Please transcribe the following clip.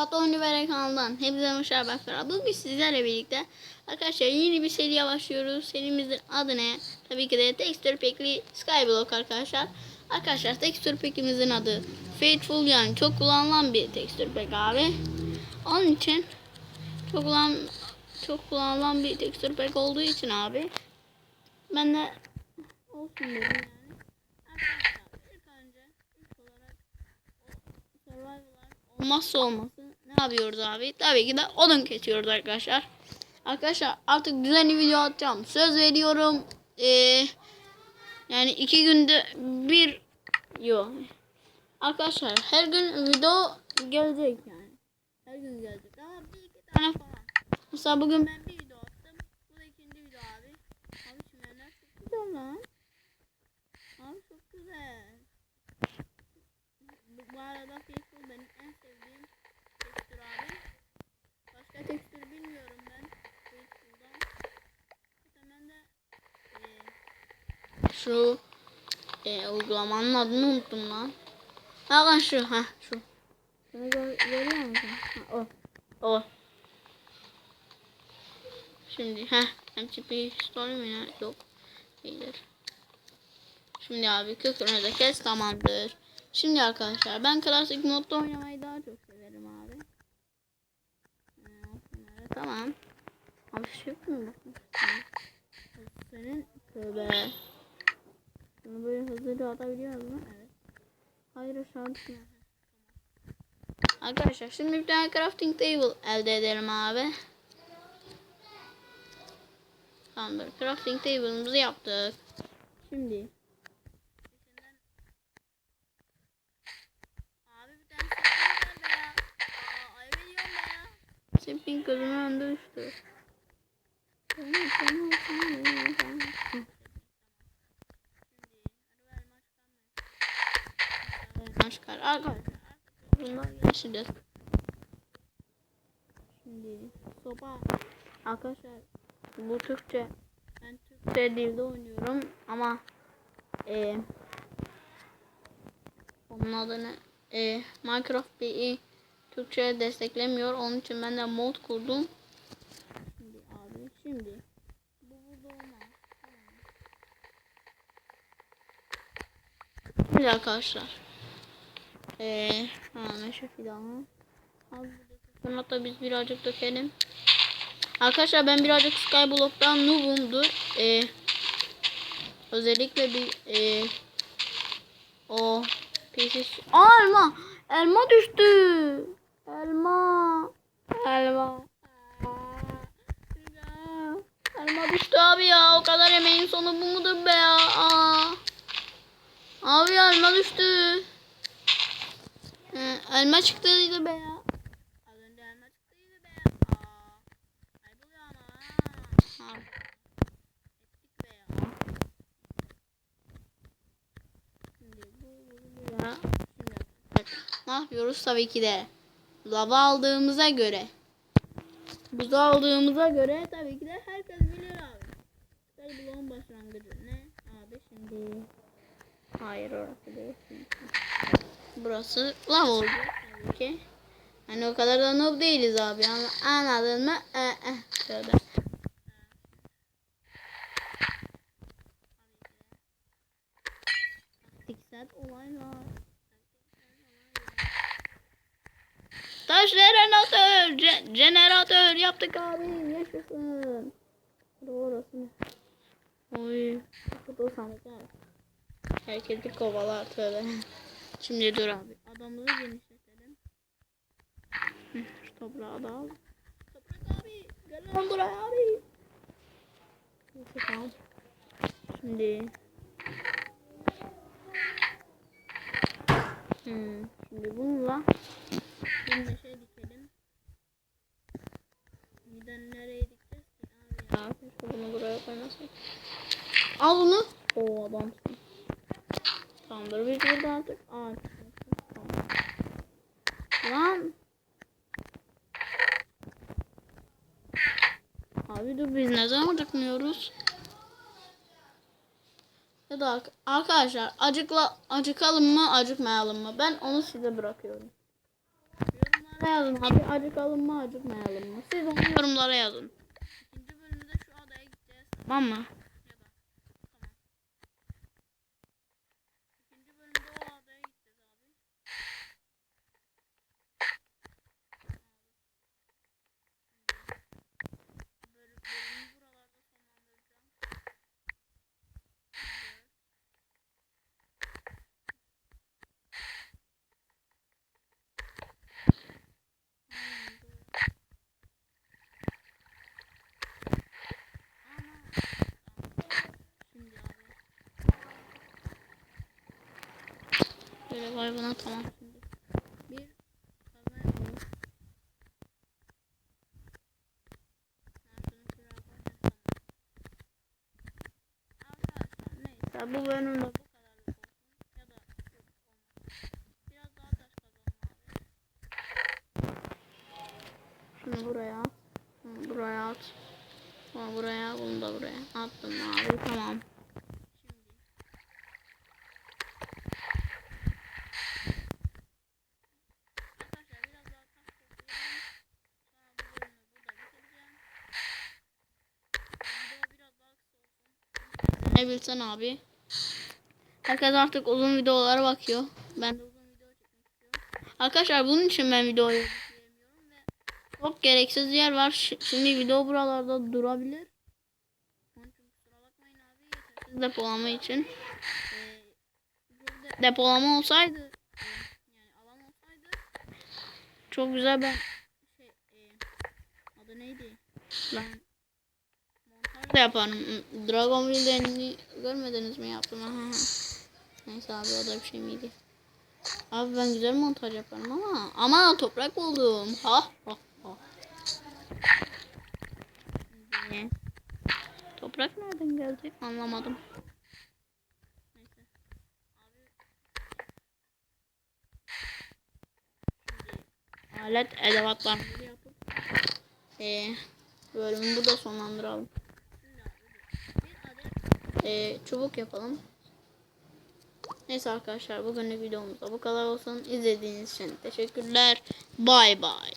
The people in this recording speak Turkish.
Tatlı Oyunu Veren kanalından hepinize ben Ferhat. Bugün sizlerle birlikte arkadaşlar yeni bir seriye başlıyoruz. Serimizin adı ne? Tabii ki de Texture Pack'li Skyblock arkadaşlar. Arkadaşlar Texture Pack'imizin adı Faithful yani çok kullanılan bir Texture Pack abi. Onun için çok kullan çok kullanılan bir Texture Pack olduğu için abi ben de olsun dedim. Arkadaşlar olmazsa olması ne yapıyoruz abi? Tabii ki de odun kesiyoruz arkadaşlar. Arkadaşlar artık düzenli video atacağım. Söz veriyorum. Ee, yani iki günde bir yok. Arkadaşlar her gün video gelecek yani. Her gün gelecek. Ama bir iki tane falan. Mesela bugün ben bir video attım. Bu da ikinci video abi. Abi çimenler çok güzel lan. Abi çok güzel. Bu, bu arada Faithful benim en sevdiğim tekstür abi. Başka tekstür bilmiyorum ben Faithful'dan. Zaten ben de e, şu e, uygulamanın adını unuttum lan. Lan şu ha şu. Şunu gör, görüyor musun? Ha, o. O. Şimdi ha MCP story mi ya? Yok. Değildir. Şimdi abi kökünü de kes tamamdır. Şimdi arkadaşlar ben klasik modda oynamayı daha çok severim abi. Ee, tamam. Abi şey mi bakın? Senin tövbe. Hızlıca atabiliyor musun? Evet. Hayır şans ya. Arkadaşlar şimdi bir tane crafting table elde edelim abi. Tamamdır. Crafting table'ımızı yaptık. Şimdi. Sapling gözümün önünde düştü. Tamam, tamam, tamam, tamam. Arkadaşlar. Bunlar yaşayacağız. Şimdi sopa. Arkadaşlar bu Türkçe. Ben Türkçe dilde oynuyorum ama e, onun adı ne? E, Minecraft BE Türkçe desteklemiyor. Onun için ben de mod kurdum. Şimdi abi şimdi bu burada olmaz. Şimdi arkadaşlar. Ee, ha meşe fidanı. Sonra da biz birazcık dökelim. Arkadaşlar ben birazcık Skyblock'tan noobumdur. Ee, özellikle bir e, o PC Aa, elma. Elma düştü. Elma. Elma. Elma düştü abi ya. O kadar emeğin sonu bu mudur be ya? Aa. Abi elma düştü. Elma çıktıydı be ya. Az önce elma çıktıydı be. Aa. Kayboluyor ama. ha. Ettik be ya. Şimdi bu ya. Şimdi evet. ne yapıyoruz tabii ki de lava aldığımıza göre buz aldığımıza göre tabii ki de herkes bilir abi. Sky bloğun başlangıcı ne abi şimdi hayır orası değil. Burası lav oldu ki. Hani o kadar da noob değiliz abi. Anla- Anladın mı? Ee, eh, şöyle. Taktiksel olaylar. Taş jeneratör, jeneratör yaptık abi. Yaşasın. Ne? Oy. Sandıklar. Herkesi kovalar tövbe. Şimdi dur abi. Adamları genişletelim. Şu toprağı da al. Toprak abi. Gel lan buraya abi. Neyse tamam. Şimdi. Hmm, şimdi bununla bir meşe dikelim. Neden nereye dikeceğiz ki abi ya? Bunu buraya koymasın. Al bunu. Oo adamsın. Tamamdır biz burada artık. Lan. Abi dur biz ne zaman acıkmıyoruz? Ya da ark- arkadaşlar acıkla acıkalım mı acıkmayalım mı? Ben onu size bırakıyorum. Yorumlara yazın abi. Acıkalım mı acıkmayalım mı? Siz onu yorumlara yazın. İkinci bölümde şu adaya gideceğiz. Tamam mı? Ya da tamam. İkinci bölümde o adaya gideceğiz abi. Bölüm, bölümü buralarda sonlandıracağım. Şimdi abi. Böyle vay bana tamam şimdi. Bir kazma yapalım. Arkadaşlar bu bölümde bu kadarlık olsun. Ya da yok olmaz. Biraz daha taş kazalım abi. Şunu buraya at. Şunu buraya at. Bunu buraya, bunu da buraya. Attım abi. Tamam. Şimdi. Arkadaşlar biraz daha taş toplayalım. Sonra bu bölümü burada bitireceğim. Video biraz daha kısa olsun. Ne bilsen abi. Herkes artık uzun videolara bakıyor. Ben de uzun video çekmek. Arkadaşlar bunun için ben ve çok gereksiz yer var. Şimdi video buralarda durabilir. Depolama için. Ee, depolama olsaydı yani alan olsaydı çok güzel ben şey e, adı neydi? Ben da yaparım. Dragon Ball'den görmediniz mi yaptım? Aha. Neyse abi o da bir şey miydi? Abi ben güzel montaj yaparım ama ama toprak buldum. Ha ha ha. Şimdi, Toprak nereden geldi? Anlamadım. Neyse. Abi. Alet edevatlarımızı yapıp eee bölümü burada sonlandıralım. Eee, çubuk yapalım. Neyse arkadaşlar bugünlük videomuzda bu kadar olsun. İzlediğiniz için teşekkürler. Bay bay.